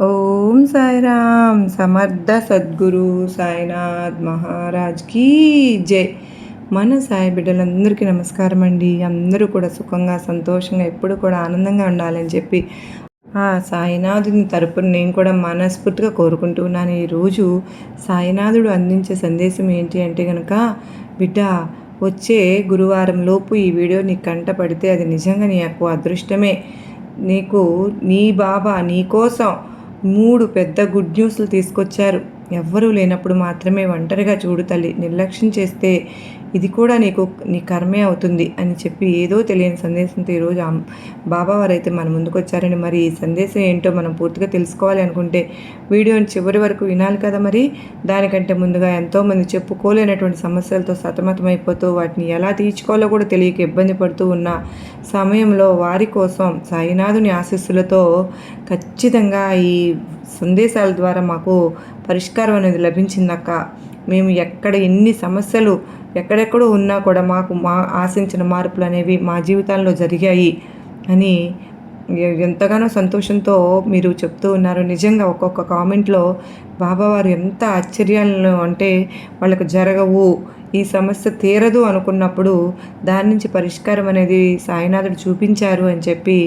ఓం సాయిరామ్ సమర్థ సద్గురు సాయినాథ్ మహారాజ్ కీ జై. మన సాయి బిడ్డలందరికీ నమస్కారం అండి. అందరూ కూడా సుఖంగా సంతోషంగా ఎప్పుడు కూడా ఆనందంగా ఉండాలని చెప్పి ఆ సాయినాథుని తరపున నేను కూడా మనస్ఫూర్తిగా కోరుకుంటున్నాను ఈరోజు సాయినాథుడు అందించే సందేశం ఏంటి అంటే కనుక బిడ్డ వచ్చే గురువారం లోపు ఈ వీడియో నీ కంట పడితే అది నిజంగా నీకు అదృష్టమే. నీకు నీ బాబా నీ కోసం మూడు పెద్ద గుడ్ న్యూస్లు తీసుకొచ్చారు. ఎవ్వరూ లేనప్పుడు మాత్రమే ఒంటరిగా చూడు తల్లి నిర్లక్ష్యం చేస్తే ఇది కూడా నీకు నీ కర్మే అవుతుంది అని చెప్పి ఏదో తెలియని సందేశంతో ఈరోజు బాబావారు అయితే మన ముందుకు వచ్చారని మరి ఈ సందేశం ఏంటో మనం పూర్తిగా తెలుసుకోవాలి అనుకుంటే వీడియోని చివరి వరకు వినాలి కదా మరి. దానికంటే ముందుగా ఎంతోమంది చెప్పుకోలేనటువంటి సమస్యలతో సతమతమైపోతూ వాటిని ఎలా తీర్చుకోవాలో కూడా తెలియక ఇబ్బంది పడుతూ ఉన్న సమయంలో వారి కోసం సాయినాథుని ఆశీస్సులతో ఖచ్చితంగా ఈ సందేశాల ద్వారా మాకు పరిష్కారం అనేది లభించిందక్క. మేము ఎక్కడ ఎన్ని సమస్యలు ఎక్కడెక్కడో ఉన్నా కూడా మాకు మా ఆశించిన మార్పులు అనేవి మా జీవితాల్లో జరిగాయి అని ఎంతగానో సంతోషంతో మీరు చెప్తూ ఉన్నారు. నిజంగా ఒక్కొక్క కామెంట్లో బాబావారు ఎంత ఆశ్చర్యాలను అంటే వాళ్ళకు జరగవు ఈ సమస్య తీరదు అనుకున్నప్పుడు దాని నుంచి పరిష్కారం అనేది సాయినాథుడు చూపించారు అని చెప్పి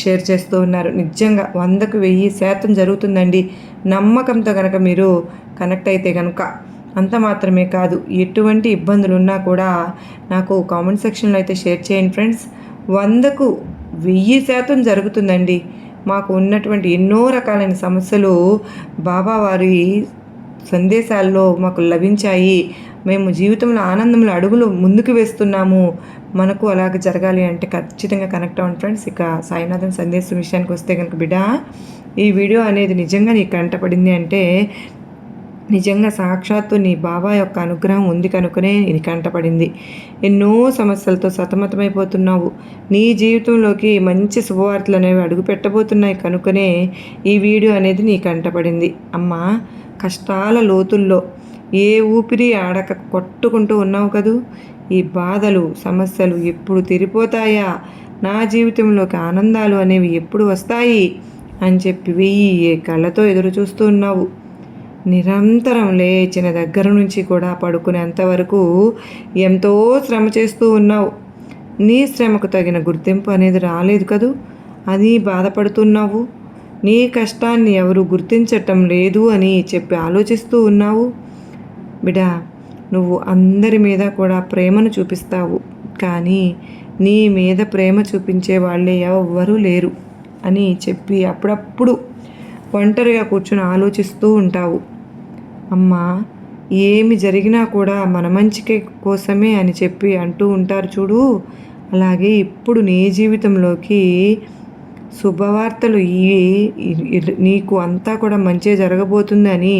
షేర్ చేస్తూ ఉన్నారు. నిజంగా వందకు వెయ్యి శాతం జరుగుతుందండి. నమ్మకంతో కనుక మీరు కనెక్ట్ అయితే కనుక అంత మాత్రమే కాదు ఎటువంటి ఇబ్బందులు ఉన్నా కూడా నాకు కామెంట్ సెక్షన్లో అయితే షేర్ చేయండి ఫ్రెండ్స్. వందకు వెయ్యి శాతం జరుగుతుందండి. మాకు ఉన్నటువంటి ఎన్నో రకాలైన సమస్యలు బాబావారి సందేశాల్లో మాకు లభించాయి. మేము జీవితంలో ఆనందంలో అడుగులు ముందుకు వేస్తున్నాము. మనకు అలాగ జరగాలి అంటే ఖచ్చితంగా కనెక్ట్ అవ్వండి ఫ్రెండ్స్. ఇక సాయినాథన్ సందేశం విషయానికి వస్తే కనుక బిడ్డ ఈ వీడియో అనేది నిజంగా నీకు కంటపడింది అంటే నిజంగా సాక్షాత్తు నీ బాబా యొక్క అనుగ్రహం ఉంది కనుకనే నీ కంటపడింది. ఎన్నో సమస్యలతో సతమతమైపోతున్నావు. నీ జీవితంలోకి మంచి శుభవార్తలు అనేవి అడుగు పెట్టబోతున్నాయి కనుకనే ఈ వీడియో అనేది నీ కంటపడింది. అమ్మా కష్టాల లోతుల్లో ఏ ఊపిరి ఆడక కొట్టుకుంటూ ఉన్నావు కదూ? ఈ బాధలు సమస్యలు ఎప్పుడు తీరిపోతాయా? నా జీవితంలోకి ఆనందాలు అనేవి ఎప్పుడు వస్తాయి? అని చెప్పి వెయ్యి ఏ కళ్ళతో ఎదురు చూస్తూ ఉన్నావు. నిరంతరం లేచిన దగ్గర నుంచి కూడా పడుకునేంత వరకు ఎంతో శ్రమ చేస్తూ ఉన్నావు. నీ శ్రమకు తగిన గుర్తింపు అనేది రాలేదు కదూ? అని బాధపడుతున్నావు? నీ కష్టాన్ని ఎవరు గుర్తించటం లేదు అని చెప్పి ఆలోచిస్తూ ఉన్నావు. బిడా నువ్వు అందరి మీద కూడా ప్రేమను చూపిస్తావు కానీ నీ మీద ప్రేమ చూపించే వాళ్ళే ఎవ్వరూ లేరు అని చెప్పి అప్పుడప్పుడు ఒంటరిగా కూర్చుని ఆలోచిస్తూ ఉంటావు. అమ్మా ఏమి జరిగినా కూడా మన మంచికి కోసమే అని చెప్పి అంటూ ఉంటారు చూడు. అలాగే ఇప్పుడు నీ జీవితంలోకి శుభవార్తలు ఇవి నీకు అంతా కూడా మంచి జరగబోతుందని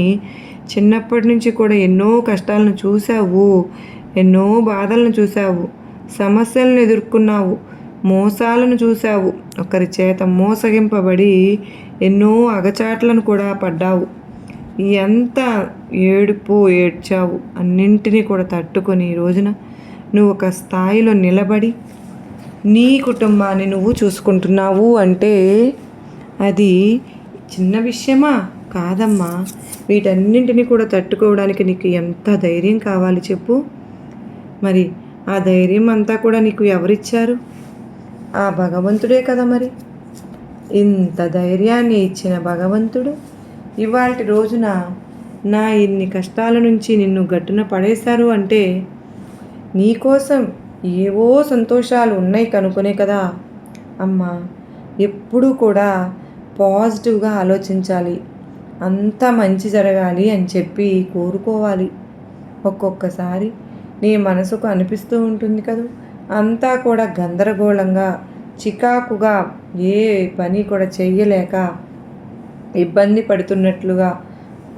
చిన్నప్పటి నుంచి కూడా ఎన్నో కష్టాలను చూసావు ఎన్నో బాధలను చూసావు సమస్యలను ఎదుర్కొన్నావు మోసాలను చూసావు ఒకరి చేత మోసగింపబడి ఎన్నో అగచాట్లను కూడా పడ్డావు. ఎంత ఏడుపు ఏడ్చావు అన్నింటినీ కూడా తట్టుకొని ఈ రోజున నువ్వు ఒక స్థాయిలో నిలబడి నీ కుటుంబాన్ని నువ్వు చూసుకుంటున్నావు అంటే అది చిన్న విషయమా? కాదమ్మా వీటన్నింటినీ కూడా తట్టుకోవడానికి నీకు ఎంత ధైర్యం కావాలి చెప్పు. మరి ఆ ధైర్యం అంతా కూడా నీకు ఎవరిచ్చారు? ఆ భగవంతుడే కదా మరి. ఇంత ధైర్యాన్ని ఇచ్చిన భగవంతుడు ఇవాళ రోజున నా ఇన్ని కష్టాల నుంచి నిన్ను గట్టున పడేశారు అంటే నీకోసం ఏవో సంతోషాలు ఉన్నాయి కనుక్కునే కదా. అమ్మా ఎప్పుడూ కూడా పాజిటివ్గా ఆలోచించాలి. అంతా మంచి జరగాలి అని చెప్పి కోరుకోవాలి. ఒక్కొక్కసారి నీ మనసుకు అనిపిస్తూ ఉంటుంది కదా? అంతా కూడా గందరగోళంగా చికాకుగా ఏ పని కూడా చెయ్యలేక ఇబ్బంది పడుతున్నట్లుగా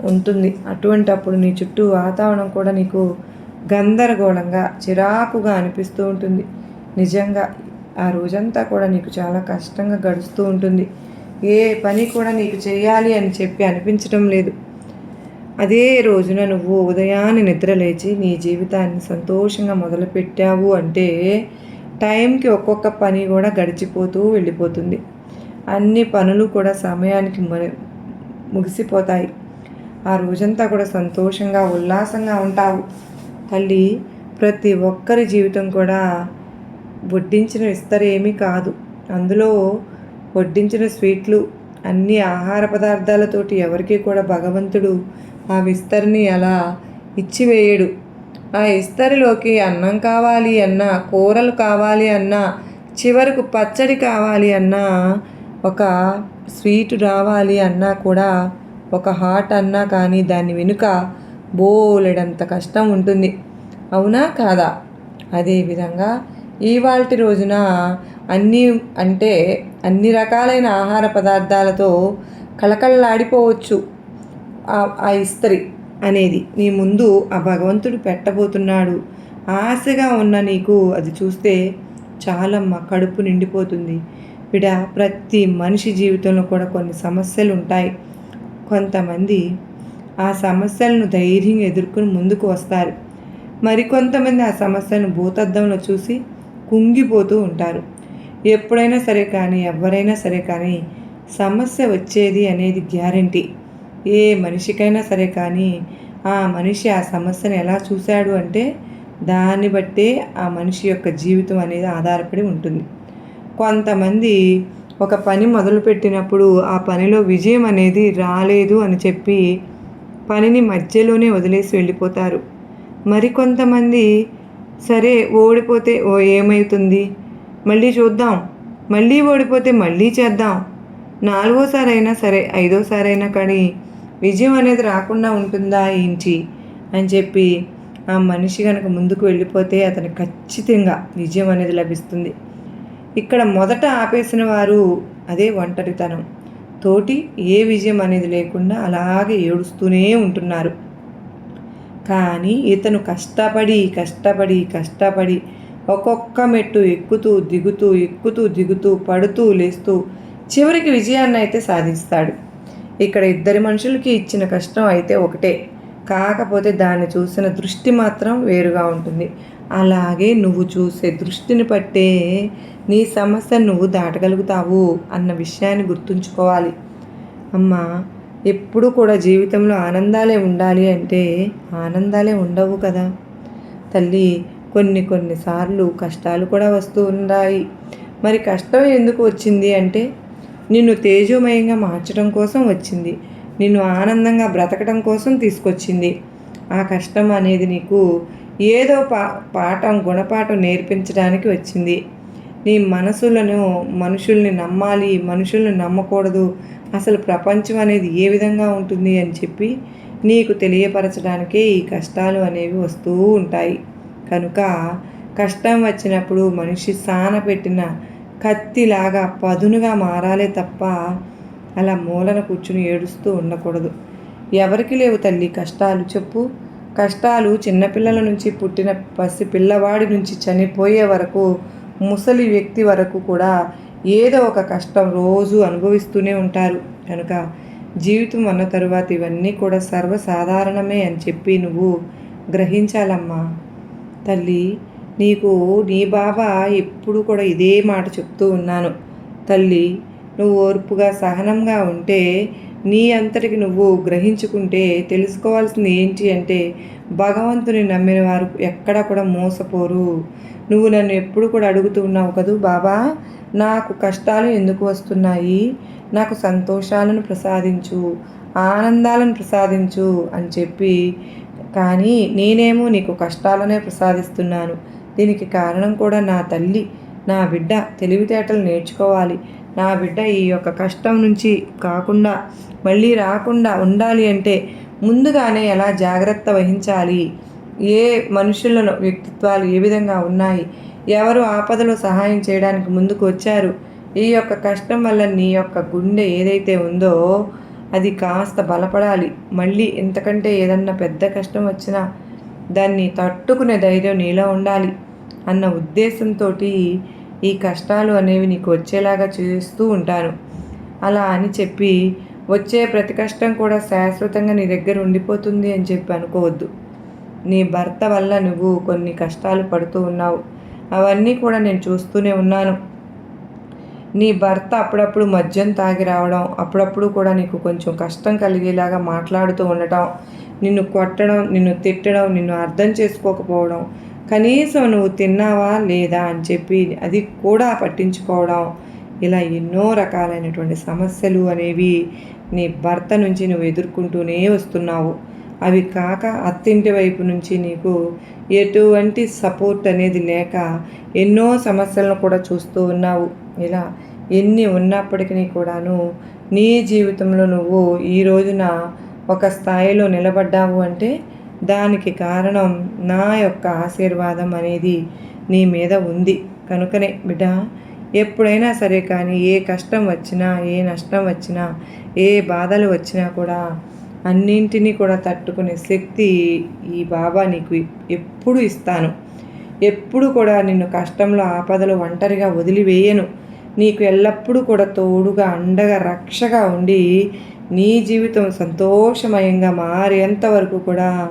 ఉంటుంది. అటువంటి అప్పుడు నీ చుట్టూ వాతావరణం కూడా నీకు గందరగోళంగా చిరాకుగా అనిపిస్తూ ఉంటుంది. నిజంగా ఆ రోజంతా కూడా నీకు చాలా కష్టంగా గడుస్తూ ఉంటుంది. ఏ పని కూడా నీకు చేయాలి అని చెప్పి అనిపించడం లేదు. అదే రోజున నువ్వు ఉదయాన్నే నిద్రలేచి నీ జీవితాన్ని సంతోషంగా మొదలుపెట్టావు అంటే టైంకి ఒక్కొక్క పని కూడా గడిచిపోతూ వెళ్ళిపోతుంది. అన్ని పనులు కూడా సమయానికి ముగిసిపోతాయి. ఆ రోజంతా కూడా సంతోషంగా ఉల్లాసంగా ఉంటావు. తల్లి ప్రతి ఒక్కరి జీవితం కూడా వడ్డించిన విస్తరేమీ కాదు. అందులో వడ్డించిన స్వీట్లు అన్ని ఆహార పదార్థాలతోటి ఎవరికీ కూడా భగవంతుడు ఆ విస్తరిని అలా ఇచ్చివేయడు. ఆ ఇస్తరిలోకి అన్నం కావాలి అన్నా కూరలు కావాలి అన్నా చివరకు పచ్చడి కావాలి అన్నా ఒక స్వీట్ రావాలి అన్నా కూడా ఒక హాట్ అన్నా కానీ దాని వెనుక బోలెడంత కష్టం ఉంటుంది. అవునా కాదా? అదేవిధంగా ఇవాళ రోజున అన్నీ అంటే అన్ని రకాలైన ఆహార పదార్థాలతో కళకళలాడిపోవచ్చు ఆ- ఆ ఇస్త్రీ అనేది. నీ ముందు ఆ భగవంతుడు పెట్టబోతున్నాడు. ఆశగా ఉన్న నీకు అది చూస్తే చాలమ్మ కడుపు నిండిపోతుంది. విడ ప్రతి మనిషి జీవితంలో కూడా కొన్ని సమస్యలు ఉంటాయి కొంతమంది ఆ సమస్యలను ధైర్యంగా ఎదుర్కొని ముందుకు వస్తారు. మరికొంతమంది ఆ సమస్యలను భూతద్దంలో చూసి కుంగిపోతూ ఉంటారు. ఎప్పుడైనా సరే కానీ ఎవరైనా సరే కానీ సమస్య వచ్చేది అనేది గ్యారంటీ. ఏ మనిషికైనా సరే కానీ ఆ మనిషి ఆ సమస్యను ఎలా చూశాడు అంటే దాన్ని బట్టే ఆ మనిషి యొక్క జీవితం అనేది ఆధారపడి ఉంటుంది. కొంతమంది ఒక పని మొదలుపెట్టినప్పుడు ఆ పనిలో విజయం అనేది రాలేదు అని చెప్పి పనిని మధ్యలోనే వదిలేసి వెళ్ళిపోతారు. మరికొంతమంది సరే ఓడిపోతే ఓ ఏమవుతుంది మళ్ళీ చూద్దాం. మళ్ళీ ఓడిపోతే మళ్ళీ చేద్దాం. నాలుగోసారైనా సరే ఐదోసారైనా కానీ విజయం అనేది రాకుండా ఉంటుందా ఏంటి? అని చెప్పి ఆ మనిషి కనుక ముందుకు వెళ్ళిపోతే అతనికి ఖచ్చితంగా విజయం అనేది లభిస్తుంది. ఇక్కడ మొదట ఆపేసిన వారు అదే ఒంటరితనం. తోటి ఏ విజయం అనేది లేకుండా అలాగే ఏడుస్తూనే ఉంటున్నారు. కానీ ఇతను కష్టపడి కష్టపడి కష్టపడి ఒక్కొక్క మెట్టు ఎక్కుతూ దిగుతూ ఎక్కుతూ దిగుతూ పడుతూ లేస్తూ చివరికి విజయాన్ని అయితే సాధిస్తాడు. ఇక్కడ ఇద్దరి మనుషులకి ఇచ్చిన కష్టం అయితే ఒకటే. కాకపోతే దాన్ని చూసిన దృష్టి మాత్రం వేరుగా ఉంటుంది. అలాగే నువ్వు చూసే దృష్టిని పట్టే నీ సమస్యను నువ్వు దాటగలుగుతావు అన్న విషయాన్ని గుర్తుంచుకోవాలి. అమ్మా ఎప్పుడు కూడా జీవితంలో ఆనందాలే ఉండాలి అంటే ఆనందాలే ఉండవు కదా. తల్లి కొన్ని కొన్నిసార్లు కష్టాలు కూడా వస్తూ ఉన్నాయి మరి కష్టం ఎందుకు వచ్చింది అంటే నిన్ను తేజోమయంగా మార్చడం కోసం వచ్చింది. నిన్ను ఆనందంగా బ్రతకడం కోసం తీసుకొచ్చింది. ఆ కష్టం అనేది నీకు ఏదో పా పాఠం గుణపాఠం నేర్పించడానికి వచ్చింది. నీ మనసులను మనుషుల్ని నమ్మాలి మనుషుల్ని నమ్మకూడదు. అసలు ప్రపంచం అనేది ఏ విధంగా ఉంటుంది అని చెప్పి నీకు తెలియపరచడానికే ఈ కష్టాలు అనేవి వస్తూ ఉంటాయి. కనుక కష్టం వచ్చినప్పుడు మనిషి సాన పెట్టిన కత్తిలాగా పదునుగా మారాలే తప్ప అలా మూలన కూర్చుని ఏడుస్తూ ఉండకూడదు. ఎవరికి లేవు తల్లి కష్టాలు చెప్పు. కష్టాలు చిన్నపిల్లల నుంచి పుట్టిన పసి పిల్లవాడి నుంచి చనిపోయే వరకు ముసలి వ్యక్తి వరకు కూడా ఏదో ఒక కష్టం రోజు అనుభవిస్తూనే ఉంటారు. కనుక జీవితం అన్న తరువాత ఇవన్నీ కూడా సర్వసాధారణమే అని చెప్పి నువ్వు గ్రహించాలమ్మా. తల్లి నీకు నీ బాబా ఎప్పుడు కూడా ఇదే మాట చెప్తూ ఉన్నాను. తల్లి నువ్వు ఓర్పుగా సహనంగా ఉంటే నీ అంతటికి నువ్వు గ్రహించుకుంటే తెలుసుకోవాల్సింది ఏంటి అంటే భగవంతుని నమ్మిన వారు ఎక్కడ కూడా మోసపోరు. నువ్వు నన్ను ఎప్పుడు కూడా అడుగుతూ ఉన్నావు కదూ బాబా. నాకు కష్టాలు ఎందుకు వస్తున్నాయి? నాకు సంతోషాలను ప్రసాదించు ఆనందాలను ప్రసాదించు అని చెప్పి కానీ నేనేమో నీకు కష్టాలనే ప్రసాదిస్తున్నాను. దీనికి కారణం కూడా నా తల్లి నా బిడ్డ తెలివితేటలు నేర్చుకోవాలి. నా బిడ్డ ఈ యొక్క కష్టం నుంచి కాకుండా మళ్ళీ రాకుండా ఉండాలి అంటే ముందుగానే ఎలా జాగ్రత్త వహించాలి? ఏ మనుషులను వ్యక్తిత్వాలు ఏ విధంగా ఉన్నాయి? ఎవరు ఆపదలో సహాయం చేయడానికి ముందుకు వచ్చారు? ఈ యొక్క కష్టం వల్ల నీ యొక్క గుండె ఏదైతే ఉందో అది కాస్త బలపడాలి. మళ్ళీ ఎంతకంటే ఏదన్నా పెద్ద కష్టం వచ్చినా దాన్ని తట్టుకునే ధైర్యం నీలో ఉండాలి అన్న ఉద్దేశంతో ఈ కష్టాలు అనేవి నీకు వచ్చేలాగా చేస్తూ ఉంటాను. అలా అని చెప్పి వచ్చే ప్రతి కష్టం కూడా శాశ్వతంగా నీ దగ్గర ఉండిపోతుంది అని చెప్పి అనుకోవద్దు. నీ భర్త వల్ల నువ్వు కొన్ని కష్టాలు పడుతూ ఉన్నావు. అవన్నీ కూడా నేను చూస్తూనే ఉన్నాను. నీ భర్త అప్పుడప్పుడు మద్యం తాగి రావడం అప్పుడప్పుడు కూడా నీకు కొంచెం కష్టం కలిగేలాగా మాట్లాడుతూ ఉండటం నిన్ను కొట్టడం నిన్ను తిట్టడం నిన్ను అర్థం చేసుకోకపోవడం కనీసం నువ్వు తిన్నావా లేదా అని చెప్పి అది కూడా పట్టించుకోవడం ఇలా ఎన్నో రకాలైనటువంటి సమస్యలు అనేవి నీ భర్త నుంచి నువ్వు ఎదుర్కొంటూనే వస్తున్నావు. అవి కాక అత్తింటి వైపు నుంచి నీకు ఎటువంటి సపోర్ట్ అనేది లేక ఎన్నో సమస్యలను కూడా చూస్తూ ఉన్నావు. ఇలా ఎన్ని ఉన్నప్పటికీ కూడాను నీ జీవితంలో నువ్వు ఈ రోజున ఒక స్థాయిలో నిలబడ్డావు అంటే దానికి కారణం నా యొక్క ఆశీర్వాదం అనేది నీ మీద ఉంది. కనుకనే బిడ్డ ఎప్పుడైనా సరే కానీ ఏ కష్టం వచ్చినా ఏ నష్టం వచ్చినా ఏ బాధలు వచ్చినా కూడా అన్నింటినీ కూడా తట్టుకునే శక్తి ఈ బాబా నీకు ఎప్పుడు ఇస్తాను. ఎప్పుడు కూడా నిన్ను కష్టంలో ఆపదలు ఒంటరిగా వదిలివేయను. నీకు ఎల్లప్పుడూ కూడా తోడుగా అండగా రక్షగా ఉండి నీ జీవితం సంతోషమయంగా మారేంతవరకు కూడా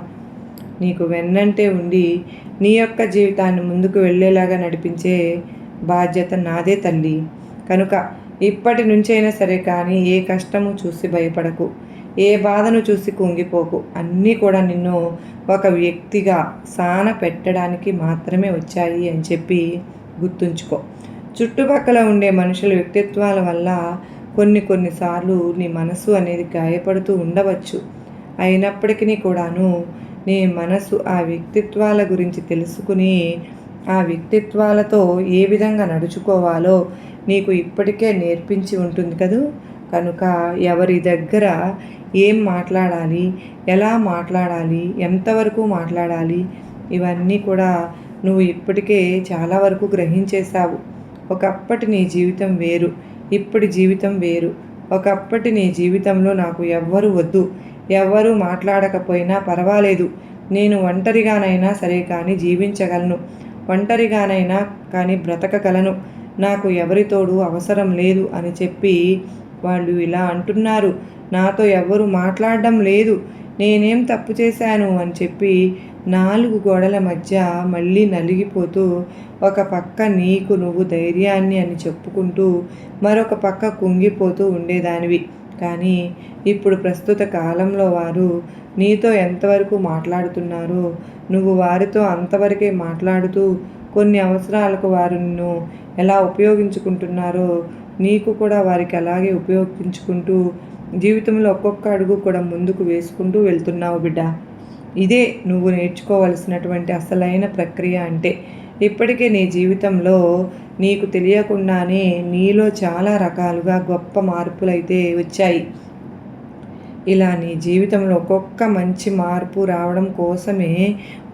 నీకు వెన్నంటే ఉండి నీ యొక్క జీవితాన్ని ముందుకు వెళ్ళేలాగా నడిపించే బాధ్యత నాదే తల్లి. కనుక ఇప్పటి నుంచైనా సరే కానీ ఏ కష్టము చూసి భయపడకు. ఏ బాధను చూసి కుంగిపోకు. అన్నీ కూడా నిన్ను ఒక వ్యక్తిగా సాన పెట్టడానికి మాత్రమే వచ్చాయి అని చెప్పి గుర్తుంచుకో. చుట్టుపక్కల ఉండే మనుషుల వ్యక్తిత్వాల వల్ల కొన్ని కొన్నిసార్లు నీ మనసు అనేది గాయపడుతూ ఉండవచ్చు. అయినప్పటికీ కూడాను నీ మనసు ఆ వ్యక్తిత్వాల గురించి తెలుసుకుని ఆ వ్యక్తిత్వాలతో ఏ విధంగా నడుచుకోవాలో నీకు ఇప్పటికే నేర్పించి ఉంటుంది కదూ? కనుక ఎవరి దగ్గర ఏం మాట్లాడాలి ఎలా మాట్లాడాలి ఎంతవరకు మాట్లాడాలి ఇవన్నీ కూడా నువ్వు ఇప్పటికే చాలా వరకు గ్రహించేశావు. ఒకప్పటి నీ జీవితం వేరు ఇప్పటి జీవితం వేరు. ఒకప్పటి నీ జీవితంలో నాకు ఎవ్వరు వద్దు ఎవ్వరూ మాట్లాడకపోయినా పర్వాలేదు. నేను ఒంటరిగానైనా సరే కానీ జీవించగలను. ఒంటరిగానైనా కానీ బ్రతకగలను. నాకు ఎవరితోడు అవసరం లేదు అని చెప్పి వాళ్ళు ఇలా అంటున్నారు. నాతో ఎవరు మాట్లాడడం లేదు. నేనేం తప్పు చేశాను? అని చెప్పి నాలుగు గోడల మధ్య మళ్ళీ నలిగిపోతూ ఒక పక్క నీకు నువ్వు ధైర్యాన్ని అని చెప్పుకుంటూ మరొక పక్క కుంగిపోతూ ఉండేదానివి. కానీ ఇప్పుడు ప్రస్తుత కాలంలో వారు నీతో ఎంతవరకు మాట్లాడుతున్నారో నువ్వు వారితో అంతవరకే మాట్లాడుతూ కొన్ని అవసరాలకు వారు నిన్ను ఎలా ఉపయోగించుకుంటున్నారో నీకు కూడా వారికి అలాగే ఉపయోగించుకుంటూ జీవితంలో ఒక్కొక్క అడుగు కూడా ముందుకు వేసుకుంటూ వెళ్తున్నావు బిడ్డ. ఇదే నువ్వు నేర్చుకోవలసినటువంటి అసలైన ప్రక్రియ అంటే ఇప్పటికే నీ జీవితంలో నీకు తెలియకుండానే నీలో చాలా రకాలుగా గొప్ప మార్పులు అయితే వచ్చాయి. ఇలా నీ జీవితంలో ఒక్కొక్క మంచి మార్పు రావడం కోసమే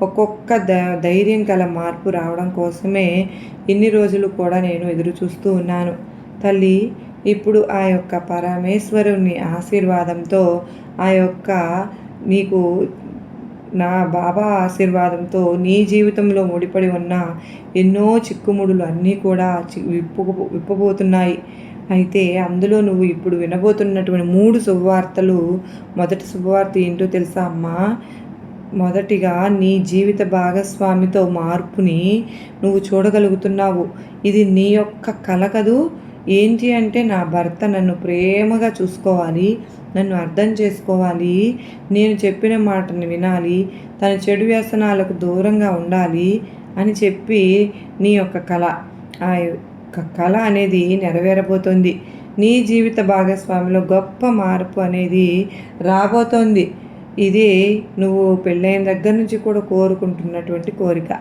ఒక్కొక్క ద ధైర్యం గల మార్పు రావడం కోసమే ఇన్ని రోజులు కూడా నేను ఎదురు చూస్తూ ఉన్నాను. తల్లి ఇప్పుడు ఆ యొక్క పరమేశ్వరుని ఆశీర్వాదంతో ఆ యొక్క నీకు నా బాబా ఆశీర్వాదంతో నీ జీవితంలో ముడిపడి ఉన్న ఎన్నో చిక్కుముడులు అన్నీ కూడా విప్పు విప్పబోతున్నాయి. అయితే అందులో నువ్వు ఇప్పుడు వినబోతున్నటువంటి మూడు శుభవార్తలు మొదటి శుభవార్త ఏంటో తెలుసా అమ్మా? మొదటిగా నీ జీవిత భాగస్వామితో మార్పుని నువ్వు చూడగలుగుతున్నావు. ఇది నీ యొక్క కల కదూ? ఏంటి అంటే నా భర్త నన్ను ప్రేమగా చూసుకోవాలి నన్ను అర్థం చేసుకోవాలి నేను చెప్పిన మాటను వినాలి తన చెడు వ్యసనాలకు దూరంగా ఉండాలి అని చెప్పి నీ యొక్క కళ. ఆ యొక్క కళ అనేది నెరవేరబోతోంది. నీ జీవిత భాగస్వామిలో గొప్ప మార్పు అనేది రాబోతోంది. ఇది నువ్వు పెళ్ళైన దగ్గర నుంచి కూడా కోరుకుంటున్నటువంటి కోరిక.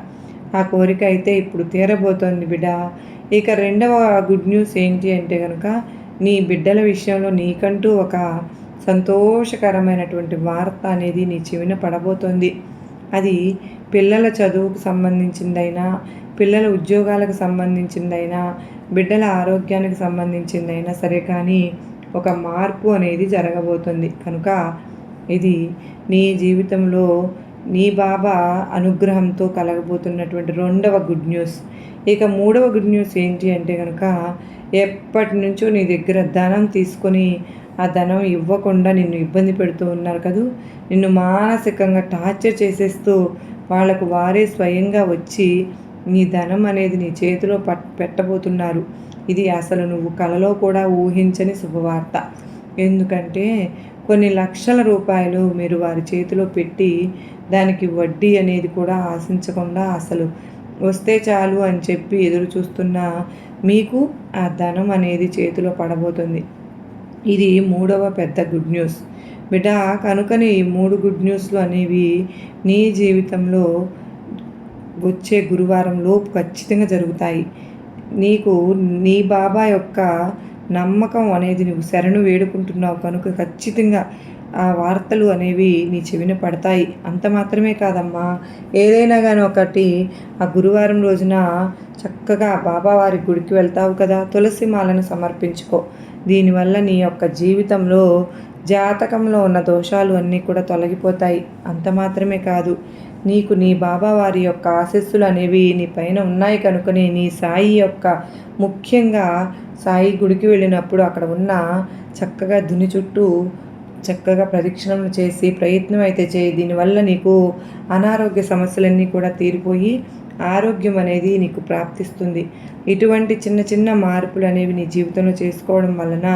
ఆ కోరిక అయితే ఇప్పుడు తీరబోతోంది బిడ్డ ఇక రెండవ గుడ్ న్యూస్ ఏంటి అంటే కనుక నీ బిడ్డల విషయంలో నీకంటూ ఒక సంతోషకరమైనటువంటి వార్త అనేది నీ చెవిన పడబోతోంది. అది పిల్లల చదువుకు సంబంధించిందైనా పిల్లల ఉద్యోగాలకు సంబంధించిందైనా బిడ్డల ఆరోగ్యానికి సంబంధించిందైనా సరే కానీ ఒక మార్పు అనేది జరగబోతుంది. కనుక ఇది నీ జీవితంలో నీ బాబా అనుగ్రహంతో కలగబోతున్నటువంటి రెండవ గుడ్ న్యూస్ ఇక మూడవ గుడ్ న్యూస్ ఏంటి అంటే కనుక ఎప్పటి నుంచో నీ దగ్గర ధనం తీసుకొని ఆ ధనం ఇవ్వకుండా నిన్ను ఇబ్బంది పెడుతూ ఉన్నారు కదూ? నిన్ను మానసికంగా టార్చర్ చేసేస్తూ వాళ్ళకు వారే స్వయంగా వచ్చి నీ ధనం అనేది నీ చేతిలో పట్ పెట్టబోతున్నారు. ఇది అసలు నువ్వు కలలో కూడా ఊహించని శుభవార్త. ఎందుకంటే కొన్ని లక్షల రూపాయలు మీరు వారి చేతిలో పెట్టి దానికి వడ్డీ అనేది కూడా ఆశించకుండా అసలు వస్తే చాలు అని చెప్పి ఎదురు చూస్తున్న మీకు ఆ ధనం అనేది చేతిలో పడబోతుంది. ఇది మూడవ పెద్ద గుడ్ న్యూస్ బిడ్డ కనుకని ఈ మూడు గుడ్ న్యూస్లు అనేవి నీ జీవితంలో వచ్చే గురువారం లోపు ఖచ్చితంగా జరుగుతాయి. నీకు నీ బాబా యొక్క నమ్మకం అనేది నువ్వు శరణు వేడుకుంటున్నావు కనుక ఖచ్చితంగా ఆ వార్తలు అనేవి నీ చెవిన పడతాయి. అంత మాత్రమే కాదమ్మా. ఏదైనా కానీ ఒకటి ఆ గురువారం రోజున చక్కగా బాబావారి గుడికి వెళ్తావు కదా. తులసి మాలను సమర్పించుకో. దీనివల్ల నీ యొక్క జీవితంలో జాతకంలో ఉన్న దోషాలు అన్నీ కూడా తొలగిపోతాయి. అంత మాత్రమే కాదు. నీకు నీ బాబా వారి యొక్క ఆశస్సులు అనేవి నీ పైన ఉన్నాయి కనుకనే నీ సాయి యొక్క ముఖ్యంగా సాయి గుడికి వెళ్ళినప్పుడు అక్కడ ఉన్న చక్కగా దుని చుట్టూ చక్కగా ప్రదక్షిణలు చేసి ప్రయత్నం అయితే చేయి. దీనివల్ల నీకు అనారోగ్య సమస్యలన్నీ కూడా తీరిపోయి ఆరోగ్యం అనేది నీకు ప్రాప్తిస్తుంది. ఇటువంటి చిన్న చిన్న మార్పులు అనేవి నీ జీవితంలో చేసుకోవడం వలన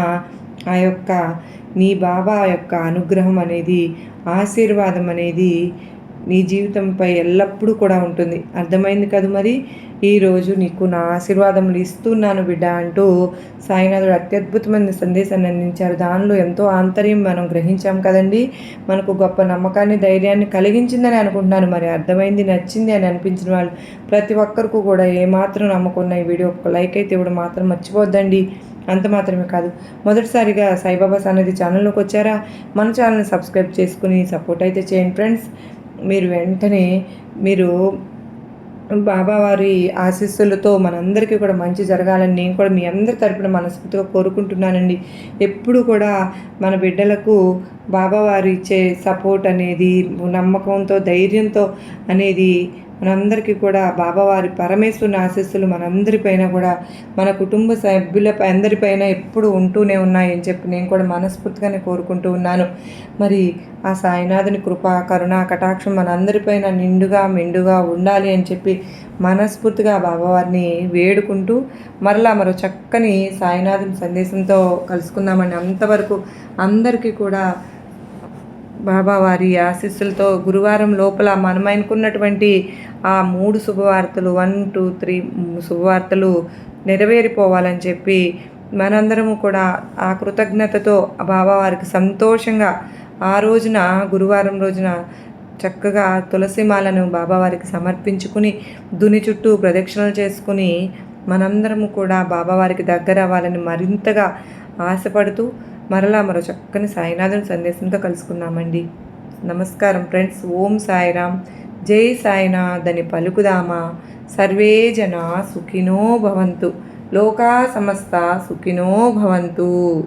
ఆ యొక్క నీ బాబా యొక్క అనుగ్రహం అనేది ఆశీర్వాదం అనేది నీ జీవితంపై ఎల్లప్పుడూ కూడా ఉంటుంది. అర్థమైంది కదా మరి? ఈరోజు నీకు నా ఆశీర్వాదములు ఇస్తున్నాను బిడ్డ అంటూ సాయినాథుడు అత్యద్భుతమైన సందేశాన్ని అందించారు. దానిలో ఎంతో ఆంతర్యం మనం గ్రహించాం కదండి. మనకు గొప్ప నమ్మకాన్ని ధైర్యాన్ని కలిగించిందని అనుకుంటున్నాను మరి. అర్థమైంది నచ్చింది అని అనిపించిన వాళ్ళు ప్రతి ఒక్కరికి కూడా ఏమాత్రం నమ్మకున్న ఈ వీడియో ఒక లైక్ అయితే ఇవ్వడం మాత్రం మర్చిపోద్దండి అంత మాత్రమే కాదు. మొదటిసారిగా సాయిబాబా సన్నది ఛానల్లోకి వచ్చారా? మన ఛానల్ని సబ్స్క్రైబ్ చేసుకుని సపోర్ట్ అయితే చేయండి ఫ్రెండ్స్. మీరు వెంటనే మీరు బాబావారి ఆశీస్సులతో మనందరికీ కూడా మంచి జరగాలని నేను కూడా మీ అందరి తరపున మనస్ఫూర్తిగా కోరుకుంటున్నానండి. ఎప్పుడు కూడా మన బిడ్డలకు బాబావారి ఇచ్చే సపోర్ట్ అనేది నమ్మకంతో ధైర్యంతో అనేది మనందరికీ కూడా బాబావారి పరమేశ్వరుని ఆశీస్సులు మనందరిపైన కూడా మన కుటుంబ సభ్యులపై అందరిపైన ఎప్పుడు ఉంటూనే ఉన్నాయని చెప్పి నేను కూడా మనస్ఫూర్తిగానే కోరుకుంటూ ఉన్నాను. మరి ఆ సాయినాథుని కృప కరుణ కటాక్షం మనందరిపైన నిండుగా మెండుగా ఉండాలి అని చెప్పి మనస్ఫూర్తిగా బాబావారిని వేడుకుంటూ మరలా మరో చక్కని సాయినాథుని సందేశంతో కలుసుకుందామని అంతవరకు అందరికీ కూడా బాబావారి ఆశీస్సులతో గురువారం లోపల మనం అనుకున్నటువంటి ఆ మూడు శుభవార్తలు వన్ టూ త్రీ శుభవార్తలు నెరవేరిపోవాలని చెప్పి మనందరము కూడా ఆ కృతజ్ఞతతో బాబావారికి సంతోషంగా ఆ రోజున గురువారం రోజున చక్కగా తులసిమాలను బాబావారికి సమర్పించుకుని దుని చుట్టూ ప్రదక్షిణలు చేసుకుని మనందరము కూడా బాబావారికి దగ్గర అవ్వాలని మరింతగా ఆశపడుతూ మరలా మరో చక్కని సాయినాథుని సందేశంతో కలుసుకున్నామండి నమస్కారం ఫ్రెండ్స్. ఓం సాయిరామ్. జై సాయినాథని పలుకుదామా? సర్వే జన సుఖినో భవంతు. లోకా సమస్త సుఖినో భవంతు.